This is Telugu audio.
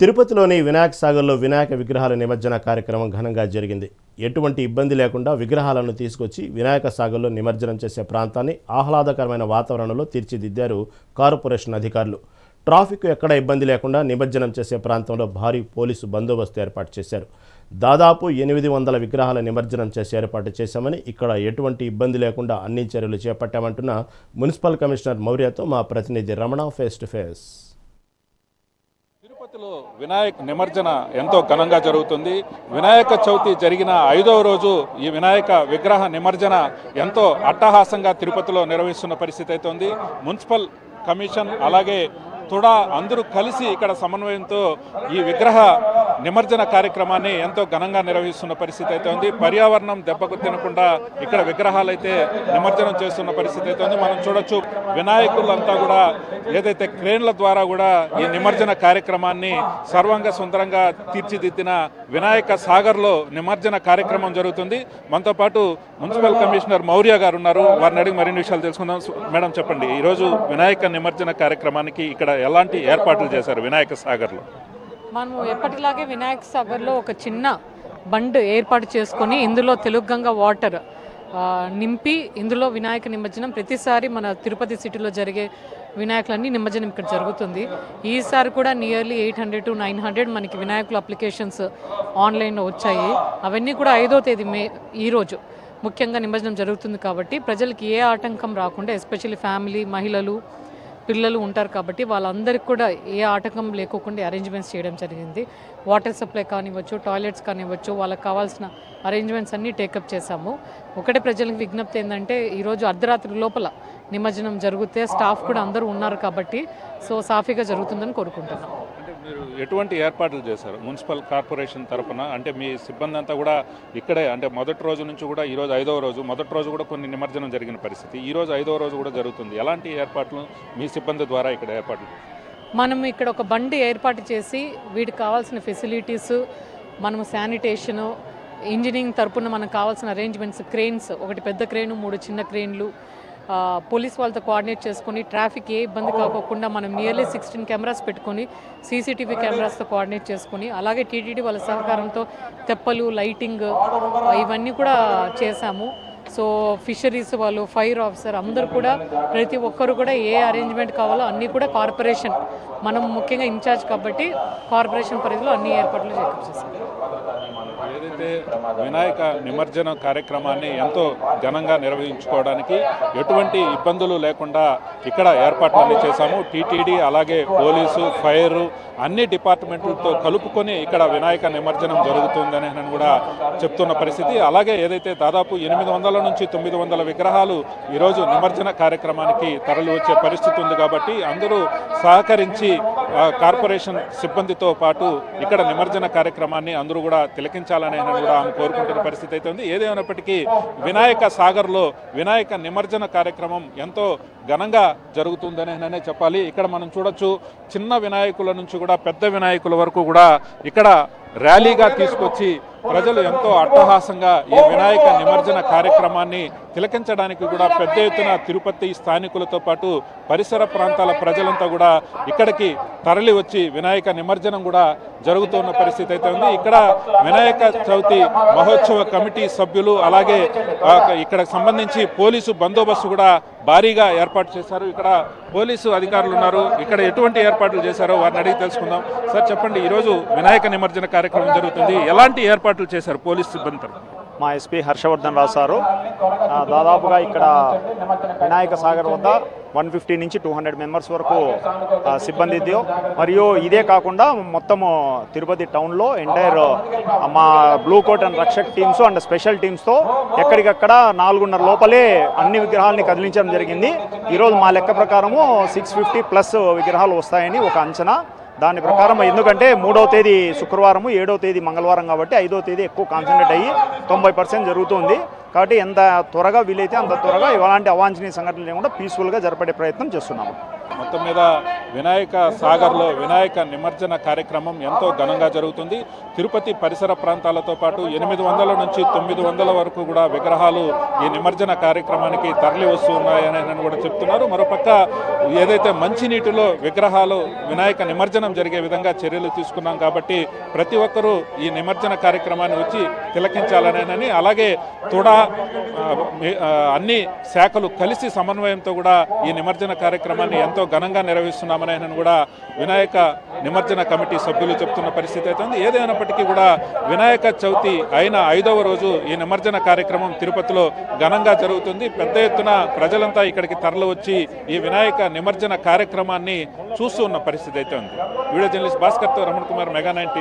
తిరుపతిలోని వినాయక సాగర్లో వినాయక విగ్రహాల నిమజ్జన కార్యక్రమం ఘనంగా జరిగింది. ఎటువంటి ఇబ్బంది లేకుండా విగ్రహాలను తీసుకొచ్చి వినాయక సాగర్లో నిమజ్జనం చేసే ప్రాంతాన్ని ఆహ్లాదకరమైన వాతావరణంలో తీర్చిదిద్దారు కార్పొరేషన్ అధికారులు. ట్రాఫిక్ ఎక్కడ ఇబ్బంది లేకుండా నిమజ్జనం చేసే ప్రాంతంలో భారీ పోలీసు బందోబస్తు ఏర్పాటు చేశారు. దాదాపు ఎనిమిది వందల విగ్రహాల నిమజ్జనం చేసి ఏర్పాటు చేశామని ఇక్కడ ఎటువంటి ఇబ్బంది లేకుండా అన్ని చర్యలు చేపట్టామంటున్న మున్సిపల్ కమిషనర్ మౌర్యతో మా ప్రతినిధి రమణ ఫేస్ టు ఫేస్. తిరుపతిలో వినాయక నిమజ్జన ఎంతో ఘనంగా జరుగుతుంది. వినాయక చవితి జరిగిన ఐదవ రోజు ఈ వినాయక విగ్రహ నిమజ్జన ఎంతో అట్టహాసంగా తిరుపతిలో నిర్వహిస్తున్న పరిస్థితి అయితే ఉంది మున్సిపల్ కమిషన్ అలాగే తుడా అందరూ కలిసి ఇక్కడ సమన్వయంతో ఈ విగ్రహ నిమజ్జన కార్యక్రమాన్ని ఎంతో ఘనంగా నిర్వహిస్తున్న పరిస్థితి అయితే ఉంది. పర్యావరణం దెబ్బకు తినకుండా ఇక్కడ విగ్రహాలు అయితే నిమజ్జనం చేస్తున్న పరిస్థితి అయితే ఉంది. మనం చూడొచ్చు వినాయకులంతా కూడా ఏదైతే క్రేన్ల ద్వారా కూడా ఈ నిమజ్జన కార్యక్రమాన్ని సర్వంగ సుందరంగా తీర్చిదిద్దిన వినాయక సాగర్లో నిమజ్జన కార్యక్రమం జరుగుతుంది. మనతో పాటు మున్సిపల్ కమిషనర్ మౌర్య గారు ఉన్నారు. వారిని అడిగి మరిన్ని విషయాలు తెలుసుకుందాం. మేడం చెప్పండి ఈరోజు వినాయక నిమజ్జన కార్యక్రమానికి ఇక్కడ ఎలాంటి ఏర్పాట్లు చేశారు వినాయక సాగర్లో? మనము ఎప్పటిలాగే వినాయక సాగర్లో ఒక చిన్న బండ్ ఏర్పాటు చేసుకొని ఇందులో తెలుగంగా వాటర్ నింపి ఇందులో వినాయక నిమజ్జనం ప్రతిసారి మన తిరుపతి సిటీలో జరిగే వినాయకులన్నీ నిమజ్జనం ఇక్కడ జరుగుతుంది. ఈసారి కూడా nearly eight hundred to nine hundred మనకి వినాయకుల అప్లికేషన్స్ ఆన్లైన్లో వచ్చాయి. అవన్నీ కూడా ఐదో తేదీ మే ఈరోజు ముఖ్యంగా నిమజ్జనం జరుగుతుంది కాబట్టి ప్రజలకి ఏ ఆటంకం రాకుండా ఎస్పెషల్లీ ఫ్యామిలీ మహిళలు పిల్లలు ఉంటారు కాబట్టి వాళ్ళందరికీ కూడా ఏ ఆటంకం లేకోకుండా అరేంజ్మెంట్స్ చేయడం జరిగింది. వాటర్ సప్లై కానివ్వచ్చు టాయిలెట్స్ కానివ్వచ్చు వాళ్ళకి కావాల్సిన అరేంజ్మెంట్స్ అన్నీ టేకప్ చేశాము. ఒకటే ప్రజలకు విజ్ఞప్తి ఏంటంటే ఈరోజు అర్ధరాత్రి లోపల నిమజ్జనం జరిగితే స్టాఫ్ కూడా అందరూ ఉన్నారు కాబట్టి సో సాఫీగా జరుగుతుందని కోరుకుంటున్నాం. మీరు ఎటువంటి ఏర్పాట్లు చేశారు? మున్సిపల్ కార్పొరేషన్ తరపున? అంటే మీ సిబ్బంది అంతా కూడా ఇక్కడే అంటే మొదటి రోజు నుంచి కూడా ఈరోజు ఐదవ రోజు మొదటి రోజు కూడా కొన్ని నిమజ్జనం జరిగిన పరిస్థితి. ఈరోజు ఐదవ రోజు కూడా జరుగుతుంది. ఎలాంటి ఏర్పాట్లు మీ సిబ్బంది ద్వారా ఇక్కడ ఏర్పాట్లు? మనం ఇక్కడ ఒక బండి ఏర్పాటు చేసి వీటికి కావాల్సిన ఫెసిలిటీస్ మనము శానిటేషను ఇంజనీరింగ్ తరపున మనకు కావాల్సిన అరేంజ్మెంట్స్ క్రెయిన్స్ ఒకటి పెద్ద క్రెయిన్ మూడు చిన్న క్రెయిన్లు పోలీస్ వాళ్ళతో కోఆర్డినేట్ చేసుకొని ట్రాఫిక్ ఏ ఇబ్బంది కాకోకుండా మనం నియర్లీ సిక్స్టీన్ కెమెరాస్ పెట్టుకొని సీసీటీవీ కెమెరాస్తో కోఆర్డినేట్ చేసుకొని అలాగే టీటీడీ వాళ్ళ సహకారంతో తెప్పలు లైటింగ్ ఇవన్నీ కూడా చేశాము. సో ఫిషరీస్ వాళ్ళు ఫైర్ ఆఫీసర్ అందరూ కూడా ప్రతి ఒక్కరు కూడా ఏ అరేంజ్మెంట్ కావాలో అన్నీ కూడా కార్పొరేషన్. మనం ముఖ్యంగా ఇన్ఛార్జ్ కాబట్టి కార్పొరేషన్ పరిధిలో అన్ని ఏర్పాట్లు చేసాం ఏదైతే వినాయక నిమజ్జన కార్యక్రమాన్ని ఎంతో ఘనంగా నిర్వహించుకోవడానికి ఎటువంటి ఇబ్బందులు లేకుండా ఇక్కడ ఏర్పాట్లన్నీ చేశాము. టీటీడీ అలాగే పోలీసు ఫైర్ అన్ని డిపార్ట్మెంట్లతో కలుపుకొని ఇక్కడ వినాయక నిమజ్జనం జరుగుతుందని నేను కూడా చెప్తున్న పరిస్థితి. అలాగే ఏదైతే దాదాపు ఎనిమిది వందల నుంచి తొమ్మిది వందల విగ్రహాలు ఈరోజు నిమజ్జన కార్యక్రమానికి తరలి వచ్చే పరిస్థితి ఉంది కాబట్టి అందరూ సహకరించి కార్పొరేషన్ సిబ్బందితో పాటు ఇక్కడ నిమజ్జన కార్యక్రమాన్ని అందరూ కూడా తిలకించాలని కూడా ఆమె కోరుకుంటున్న పరిస్థితి అయితే ఉంది. ఏదేమైనప్పటికీ వినాయక సాగర్లో వినాయక నిమజ్జన కార్యక్రమం ఎంతో ఘనంగా జరుగుతుందనే చెప్పాలి. ఇక్కడ మనం చూడొచ్చు చిన్న వినాయకుల నుంచి కూడా పెద్ద వినాయకుల వరకు కూడా ఇక్కడ ర్యాలీగా తీసుకొచ్చి ప్రజలు ఎంతో అట్టహాసంగా ఈ వినాయక నిమజ్జన కార్యక్రమాన్ని తిలకించడానికి కూడా పెద్ద ఎత్తున తిరుపతి స్థానికులతో పాటు పరిసర ప్రాంతాల ప్రజలంతా కూడా ఇక్కడికి తరలి వచ్చి వినాయక నిమజ్జనం కూడా జరుగుతున్న పరిస్థితి అయితే ఉంది. ఇక్కడ వినాయక చవితి మహోత్సవ కమిటీ సభ్యులు అలాగే ఇక్కడ సంబంధించి పోలీసు బందోబస్తు కూడా భారీగా ఏర్పాటు చేశారు. ఇక్కడ పోలీసు అధికారులు ఉన్నారు. ఇక్కడ ఎటువంటి ఏర్పాట్లు చేశారో వారిని అడిగి తెలుసుకుందాం. సార్ చెప్పండి ఈరోజు వినాయక నిమజ్జన కార్యక్రమం జరుగుతుంది. ఎలాంటి ఏర్పాటు ఏర్పాట్లు చేశారు పోలీస్ సిబ్బంది తరఫున మా ఎస్పీ హర్షవర్ధన్ రాశారు దాదాపుగా ఇక్కడ వినాయక సాగర్ వద్ద వన్ ఫిఫ్టీ నుంచి టూ హండ్రెడ్ మెంబర్స్ వరకు ఆ, సిబ్బందితో మరియు ఇదే కాకుండా మొత్తము తిరుపతి టౌన్లో ఎంటైర్ మా blue coat and Rakshak teams and special టీమ్స్తో ఎక్కడికక్కడ నాలుగున్నర లోపలే అన్ని విగ్రహాలని కదిలించడం జరిగింది. ఈరోజు మా లెక్క ప్రకారము సిక్స్ ఫిఫ్టీ ప్లస్ విగ్రహాలు వస్తాయని ఒక అంచనా. దాని ప్రకారం ఎందుకంటే మూడవ తేదీ శుక్రవారము ఏడవ తేదీ మంగళవారం కాబట్టి ఐదవ తేదీ ఎక్కువ కాన్సన్ట్రేట్ అయ్యి తొంభై పర్సెంట్ జరుగుతుంది. కాబట్టి ఎంత త్వరగా వీలైతే అంత త్వరగా ఎలాంటి అవాంఛనీయ సంఘటనలు లేకుండా పీస్ఫుల్గా జరపడే ప్రయత్నం చేస్తున్నాము. మొత్తం మీద వినాయక సాగర్లో వినాయక నిమజ్జన కార్యక్రమం ఎంతో ఘనంగా జరుగుతుంది. తిరుపతి పరిసర ప్రాంతాలతో పాటు ఎనిమిది వందల నుంచి తొమ్మిది వందల వరకు కూడా విగ్రహాలు ఈ నిమజ్జన కార్యక్రమానికి తరలి వస్తూ ఉన్నాయని కూడా చెప్తున్నారు. మరోపక్క ఏదైతే మంచినీటిలో విగ్రహాలు వినాయక నిమజ్జనం జరిగే విధంగా చర్యలు తీసుకున్నాం కాబట్టి ప్రతి ఒక్కరూ ఈ నిమజ్జన కార్యక్రమాన్ని వచ్చి తిలకించాలనేనని అలాగే తుడా అన్ని శాఖలు కలిసి సమన్వయంతో కూడా ఈ నిమజ్జన కార్యక్రమాన్ని ఎంతో ఘనంగా నిర్వహిస్తున్నామని ఆయన కూడా వినాయక నిమజ్జన కమిటీ సభ్యులు చెప్తున్న పరిస్థితి అయితే ఉంది. ఏదైనప్పటికీ కూడా వినాయక చవితి అయిన ఐదవ రోజు ఈ నిమజ్జన కార్యక్రమం తిరుపతిలో ఘనంగా జరుగుతుంది. పెద్ద ఎత్తున ప్రజలంతా ఇక్కడికి తరలి వచ్చి ఈ వినాయక నిమజ్జన కార్యక్రమాన్ని చూస్తూ ఉన్న పరిస్థితి అయితే ఉంది. వీడియో జర్నలిస్ట్ భాస్కర్తో రమణ్ కుమార్ మెగా నైన్